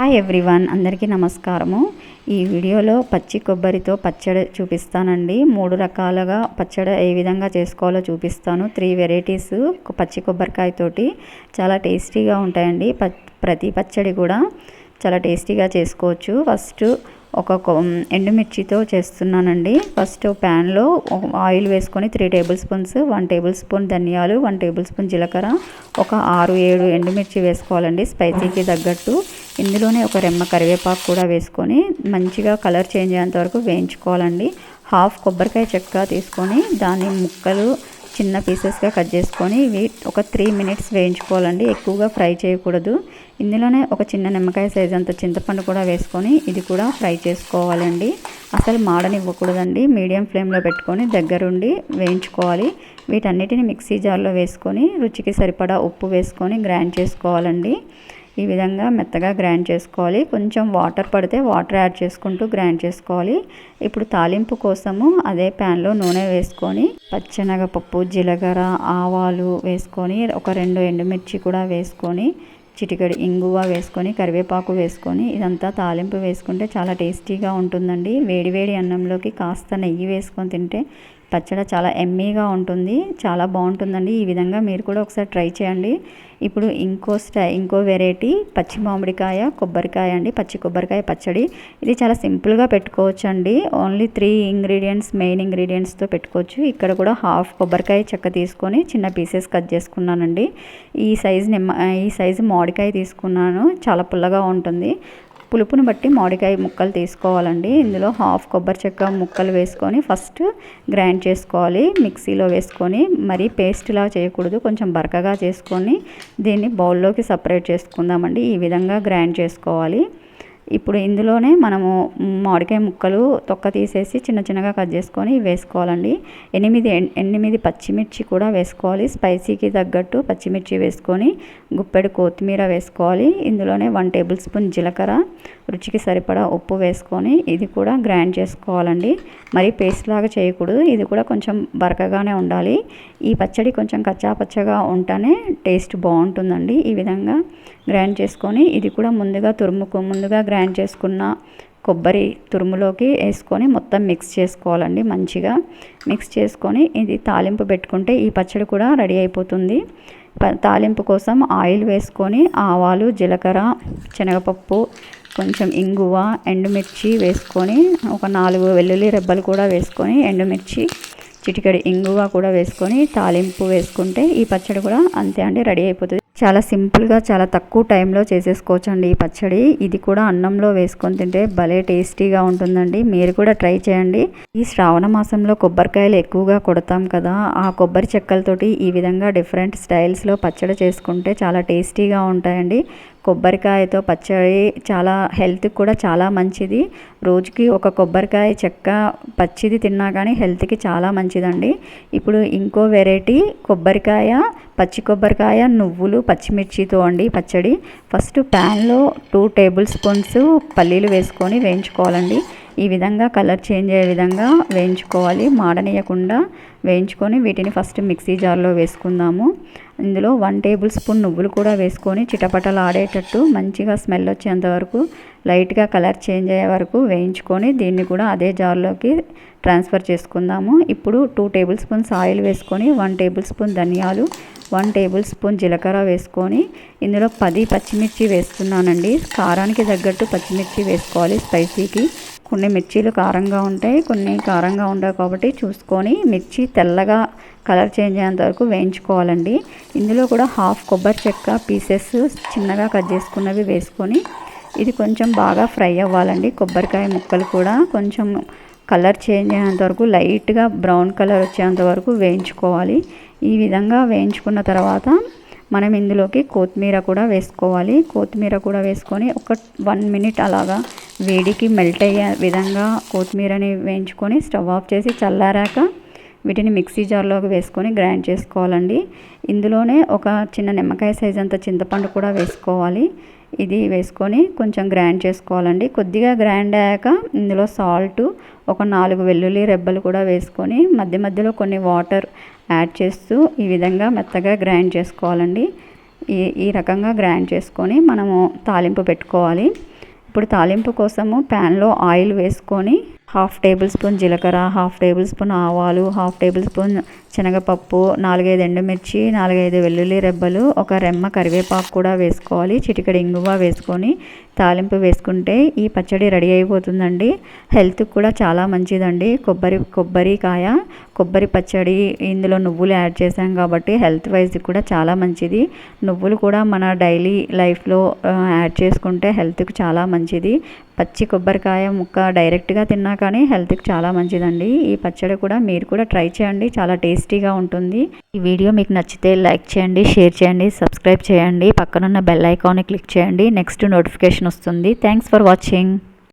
Hi everyone అందరికీ నమస్కారము. ఈ వీడియోలో పచ్చి కొబ్బరితో పచ్చడి చూపిస్తానండి. మూడు రకాలుగా పచ్చడి ఏ విధంగా చేసుకోవాలో చూపిస్తాను. త్రీ వెరైటీస్ పచ్చి కొబ్బరికాయతోటి చాలా టేస్టీగా ఉంటాయండి. ప్రతి పచ్చడి కూడా చాలా టేస్టీగా చేసుకోవచ్చు. ఫస్ట్ ఒక ఎండుమిర్చితో చేస్తున్నానండి. ఫస్ట్ ప్యాన్లో ఆయిల్ వేసుకొని three tablespoons one tablespoon ధనియాలు వన్ టేబుల్ స్పూన్ జీలకర్ర ఒక ఆరు ఏడు ఎండుమిర్చి వేసుకోవాలండి స్పైసీకి తగ్గట్టు. ఇందులోనే ఒక రెమ్మ కరివేపాకు కూడా వేసుకొని మంచిగా కలర్ చేంజ్ అయ్యేంత వరకు వేయించుకోవాలండి. హాఫ్ కొబ్బరికాయ చెక్క తీసుకొని దాని ముక్కలు చిన్న పీసెస్గా కట్ చేసుకొని ఇవి ఒక త్రీ మినిట్స్ వేయించుకోవాలండి. ఎక్కువగా ఫ్రై చేయకూడదు. ఇందులోనే ఒక చిన్న నిమ్మకాయ సైజ్ అంత చింతపండు కూడా వేసుకొని ఇది కూడా ఫ్రై చేసుకోవాలండి. అసలు మాడనివ్వకూడదండి. మీడియం ఫ్లేమ్లో పెట్టుకొని దగ్గరుండి వేయించుకోవాలి. వీటన్నిటిని మిక్సీ జార్లో వేసుకొని రుచికి సరిపడా ఉప్పు వేసుకొని గ్రైండ్ చేసుకోవాలండి. ఈ విధంగా మెత్తగా గ్రైండ్ చేసుకోవాలి. కొంచెం వాటర్ పడితే వాటర్ యాడ్ చేసుకుంటూ గ్రైండ్ చేసుకోవాలి. ఇప్పుడు తాలింపు కోసము అదే ప్యాన్లో నూనె వేసుకొని పచ్చనగపప్పు జీలకర్ర ఆవాలు వేసుకొని ఒక రెండు ఎండుమిర్చి కూడా వేసుకొని చిటికెడు ఇంగువ వేసుకొని కరివేపాకు వేసుకొని ఇదంతా తాలింపు వేసుకుంటే చాలా టేస్టీగా ఉంటుందండి. వేడివేడి అన్నంలోకి కాస్త నెయ్యి వేసుకొని తింటే పచ్చడి చాలా ఎమ్మీగా ఉంటుంది చాలా బాగుంటుందండి. ఈ విధంగా మీరు కూడా ఒకసారి ట్రై చేయండి. ఇప్పుడు ఇంకో స్టై ఇంకో వెరైటీ పచ్చి మామిడికాయ కొబ్బరికాయ అండి. పచ్చి కొబ్బరికాయ పచ్చడి. ఇది చాలా సింపుల్గా పెట్టుకోవచ్చు అండి ఓన్లీ త్రీ ఇంగ్రీడియంట్స్ మెయిన్ ఇంగ్రీడియంట్స్తో పెట్టుకోవచ్చు. ఇక్కడ కూడా హాఫ్ కొబ్బరికాయ చెక్క తీసుకొని చిన్న పీసెస్ కట్ చేసుకున్నానండి. ఈ సైజు నిమ్మ ఈ సైజు మామిడికాయ తీసుకున్నాను. చాలా పుల్లగా ఉంటుంది. పులుపును బట్టి మామిడికాయ ముక్కలు తీసుకోవాలండి. ఇందులో హాఫ్ కొబ్బరి చెక్క ముక్కలు వేసుకొని ఫస్ట్ గ్రైండ్ చేసుకోవాలి. మిక్సీలో వేసుకొని మరీ పేస్ట్లా చేయకూడదు. కొంచెం బరకగా చేసుకొని దీన్ని బౌల్లోకి సపరేట్ చేసుకుందామండి. ఈ విధంగా గ్రైండ్ చేసుకోవాలి. ఇప్పుడు ఇందులోనే మనము మామిడికాయ ముక్కలు తొక్క తీసేసి చిన్న చిన్నగా కట్ చేసుకొని వేసుకోవాలండి. ఎనిమిది ఎనిమిది పచ్చిమిర్చి కూడా వేసుకోవాలి. స్పైసీకి తగ్గట్టు పచ్చిమిర్చి వేసుకొని గుప్పెడు కొత్తిమీర వేసుకోవాలి. ఇందులోనే వన్ టేబుల్ స్పూన్ జీలకర్ర రుచికి సరిపడా ఉప్పు వేసుకొని ఇది కూడా గ్రైండ్ చేసుకోవాలండి. మరి పేస్ట్ లాగా చేయకూడదు. ఇది కూడా కొంచెం బరకగానే ఉండాలి. ఈ పచ్చడి కొంచెం కచ్చాపచ్చగా ఉంటేనే టేస్ట్ బాగుంటుందండి. ఈ విధంగా గ్రైండ్ చేసుకొని ఇది కూడా ముందుగా తురుముకు ముందుగా గ్రైండ్ చేసుకున్న కొబ్బరి తురుములోకి వేసుకొని మొత్తం మిక్స్ చేసుకోవాలండి మంచిగా. మిక్స్ చేసుకొని ఇది తాలింపు పెట్టుకుంటే ఈ పచ్చడి కూడా రెడీ అయిపోతుంది. తాలింపు కోసం ఆయిల్ వేసుకొని ఆవాలు జీలకర్ర శనగపప్పు కొంచెం ఇంగువ ఎండుమిర్చి వేసుకొని ఒక నాలుగు వెల్లుల్లి రెబ్బలు కూడా వేసుకొని ఎండుమిర్చి చిటికడి ఇంగువ కూడా వేసుకొని తాలింపు వేసుకుంటే ఈ పచ్చడి కూడా అంతే అండి రెడీ అయిపోతుంది. చాలా సింపుల్గా చాలా తక్కువ టైంలో చేసేసుకోవచ్చు అండి ఈ పచ్చడి. ఇది కూడా అన్నంలో వేసుకొని తింటే భలే టేస్టీగా ఉంటుందండి. మీరు కూడా ట్రై చేయండి. ఈ శ్రావణ మాసంలో కొబ్బరికాయలు ఎక్కువగా కొడతాం కదా ఆ కొబ్బరి చెక్కలతోటి ఈ విధంగా డిఫరెంట్ స్టైల్స్లో పచ్చడి చేసుకుంటే చాలా టేస్టీగా ఉంటాయండి. కొబ్బరికాయతో పచ్చడి చాలా హెల్త్కి కూడా చాలా మంచిది. రోజుకి ఒక కొబ్బరికాయ చెక్క పచ్చిది తిన్నా కానీ హెల్త్కి చాలా మంచిదండి. ఇప్పుడు ఇంకో వెరైటీ కొబ్బరికాయ పచ్చి కొబ్బరికాయ నువ్వులు పచ్చిమిర్చితో అండి పచ్చడి. ఫస్ట్ ప్యాన్లో టూ టేబుల్ స్పూన్స్ పల్లీలు వేసుకొని వేయించుకోవాలండి. ఈ విధంగా కలర్ చేంజ్ అయ్యే విధంగా వేయించుకోవాలి. మాడనీయకుండా వేయించుకొని వీటిని ఫస్ట్ మిక్సీ జార్లో వేసుకుందాము. ఇందులో వన్ టేబుల్ స్పూన్ నువ్వులు కూడా వేసుకొని చిటపటలు ఆడేటట్టు మంచిగా స్మెల్ వచ్చేంత వరకు లైట్గా కలర్ చేంజ్ అయ్యే వరకు వేయించుకొని దీన్ని కూడా అదే జార్లోకి ట్రాన్స్ఫర్ చేసుకుందాము. ఇప్పుడు టూ టేబుల్ స్పూన్స్ ఆయిల్ వేసుకొని వన్ టేబుల్ స్పూన్ ధనియాలు వన్ టేబుల్ స్పూన్ జీలకర్ర వేసుకొని ఇందులో పది పచ్చిమిర్చి వేస్తున్నానండి. కారానికి తగ్గట్టు పచ్చిమిర్చి వేసుకోవాలి స్పైసీకి. కొన్ని మిర్చీలు కారంగా ఉంటాయి కొన్ని కారంగా ఉండవు కాబట్టి చూసుకొని మిర్చి తెల్లగా కలర్ చేంజ్ అయ్యేంత వరకు వేయించుకోవాలండి. ఇందులో కూడా హాఫ్ కొబ్బరి చెక్క పీసెస్ చిన్నగా కట్ చేసుకున్నవి వేసుకొని ఇది కొంచెం బాగా ఫ్రై అవ్వాలండి. కొబ్బరికాయ ముక్కలు కూడా కొంచెం కలర్ చేంజ్ అయ్యేంత వరకు లైట్గా బ్రౌన్ కలర్ వచ్చేంత వరకు వేయించుకోవాలి. ఈ విధంగా వేయించుకున్న తర్వాత మనం ఇందులోకి కొత్తిమీర కూడా వేసుకోవాలి. కొత్తిమీర కూడా వేసుకొని ఒక వన్ మినిట్ అలాగా వేడికి మెల్ట్ అయ్యే విధంగా కొత్తిమీరని వేయించుకొని స్టవ్ ఆఫ్ చేసి చల్లారాక వీటిని మిక్సీ జార్లోకి వేసుకొని గ్రైండ్ చేసుకోవాలండి. ఇందులోనే ఒక చిన్న నిమ్మకాయ సైజ్ అంత చింతపండు కూడా వేసుకోవాలి. ఇది వేసుకొని కొంచెం గ్రైండ్ చేసుకోవాలండి. కొద్దిగా గ్రైండ్ అయ్యాక ఇందులో సాల్ట్ ఒక నాలుగు వెల్లుల్లి రెబ్బలు కూడా వేసుకొని మధ్య మధ్యలో కొన్ని వాటర్ యాడ్ చేస్తూ ఈ విధంగా మెత్తగా గ్రైండ్ చేసుకోవాలండి. ఈ ఈ రకంగా గ్రైండ్ చేసుకొని మనము తాలింపు పెట్టుకోవాలి. ఇప్పుడు తాలింపు కోసము ప్యాన్లో ఆయిల్ వేసుకొని హాఫ్ టేబుల్ స్పూన్ జీలకర్ర హాఫ్ టేబుల్ స్పూన్ ఆవాలు హాఫ్ టేబుల్ స్పూన్ శనగపప్పు నాలుగైదు ఎండుమిర్చి నాలుగైదు వెల్లుల్లి రెబ్బలు ఒక రెమ్మ కరివేపాకు కూడా వేసుకోవాలి. చిటికడి ఇంగువ వేసుకొని తాలింపు వేసుకుంటే ఈ పచ్చడి రెడీ అయిపోతుందండి. హెల్త్కి కూడా చాలా మంచిదండి. కొబ్బరి కొబ్బరికాయ కొబ్బరి పచ్చడి ఇందులో నువ్వులు యాడ్ చేసాం కాబట్టి హెల్త్ వైజ్ కూడా చాలా మంచిది. నువ్వులు కూడా మన డైలీ లైఫ్లో యాడ్ చేసుకుంటే హెల్త్కి చాలా మంచిది. పచ్చి కొబ్బరికాయ ముక్క డైరెక్ట్గా తిన్నా కానీ హెల్త్కి చాలా మంచిదండి. ఈ పచ్చడి కూడా మీరు కూడా ట్రై చేయండి. చాలా టేస్టీగా ఉంటుంది. ఈ వీడియో మీకు నచ్చితే లైక్ చేయండి షేర్ చేయండి సబ్స్క్రైబ్ చేయండి. పక్కనున్న బెల్ ఐకాన్ని క్లిక్ చేయండి. నెక్స్ట్ నోటిఫికేషన్ వస్తుంది. Thanks for watching.